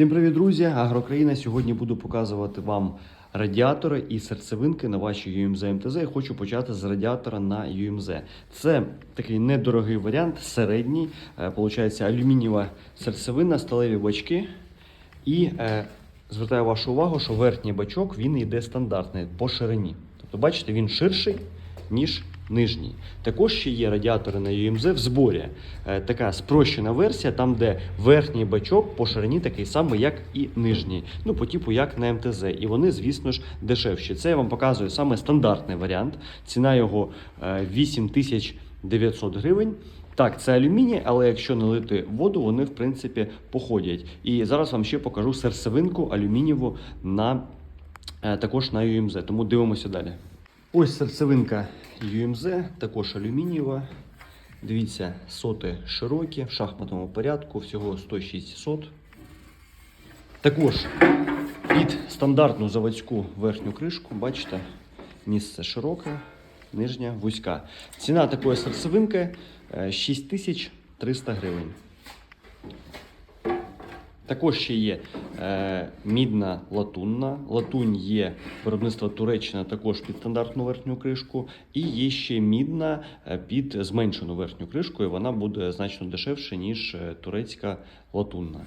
Всім привіт, друзі! Агрокраїна. Сьогодні буду показувати вам радіатори і серцевинки на ваші UMZ МТЗ. Я хочу почати з радіатора на UMZ. Це такий недорогий варіант, середній. Е, Получається алюмінієва серцевина, сталеві бачки. І е, звертаю вашу увагу, що верхній бачок він йде стандартний по ширині. Тобто, бачите, він ширший, ніж нижній. Також ще є радіатори на UMZ в зборі. Е, така спрощена версія, там, де верхній бачок по ширині такий самий, як і нижній. Ну, по типу, як на МТЗ. І вони, звісно ж, дешевші. Це я вам показую саме стандартний варіант. Ціна його е, 8900 гривень. Так, це алюміній, але якщо налити воду, вони в принципі походять. І зараз вам ще покажу серцевинку алюмінієву на е, також на UMZ. Тому дивимося далі. Ось серцевинка UMZ, також алюмінієва. Дивіться, соти широкі, в шахматному порядку, всього 106 сот. Також під стандартну заводську верхню кришку, бачите, місце широке, нижня вузька. Ціна такої серцевинки е, 6300 гривень. Також ще є е, мідна латунна. Латунь є виробництва Туреччина також під стандартну верхню кришку. І є ще мідна е, під зменшену верхню кришку, і вона буде значно дешевше, ніж е, турецька латунна.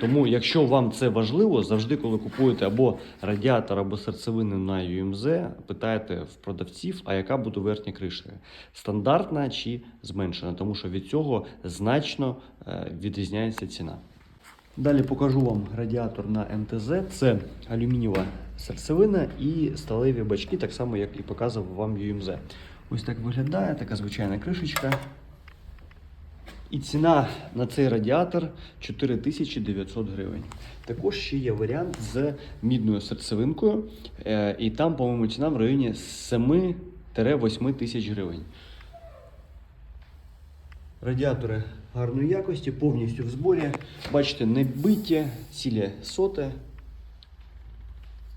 Тому, якщо вам це важливо, завжди, коли купуєте або радіатор, або серцевини на UMZ, питайте в продавців, а яка буде верхня криша? Стандартна чи зменшена, тому що від цього значно е, відрізняється ціна. Далі покажу вам радіатор на МТЗ. Це алюмінієва серцевина і сталеві бачки, так само, як і показував вам UMZ. Ось так виглядає така звичайна кришечка. І ціна на цей радіатор 4900 гривень. Також ще є варіант з мідною серцевинкою, е, і там, по-моєму, ціна в районі 7-8 тисяч гривень. Радіатори гарної якості, повністю в зборі. Бачите, не цілі соти.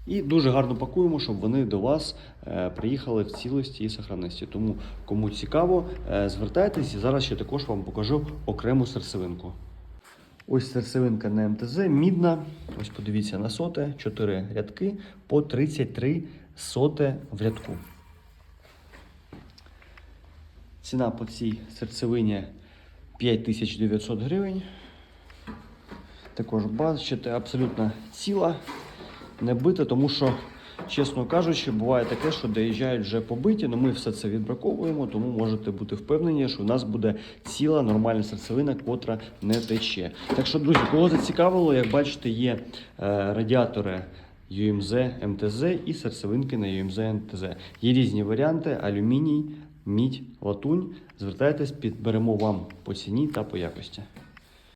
І дуже гарно пакуємо, щоб вони до вас е, приїхали в цілості і сохранності. Тому, кому цікаво, е, звертайтесь зараз ще також вам покажу окрему серцевинку. Ось серцевинка на МТЗ, мідна. Ось подивіться на соти, 4 рядки по 33 соти в рядку. Ціна по цій серцевині 5900 гривень. Також бачите, абсолютно ціла, не бита, тому що, чесно кажучи, буває таке, що доїжджають вже побиті, але ми все це відбраковуємо, тому можете бути впевнені, що у нас буде ціла нормальна серцевина, котра не тече. Так що, друзі, кого зацікавило, як бачите, є е, радіатори. UMZ МТЗ і серцевинки на UMZ МТЗ. Є різні варіанти: алюміній, мідь, латунь. Звертайтесь, підберемо вам по ціні та по якості.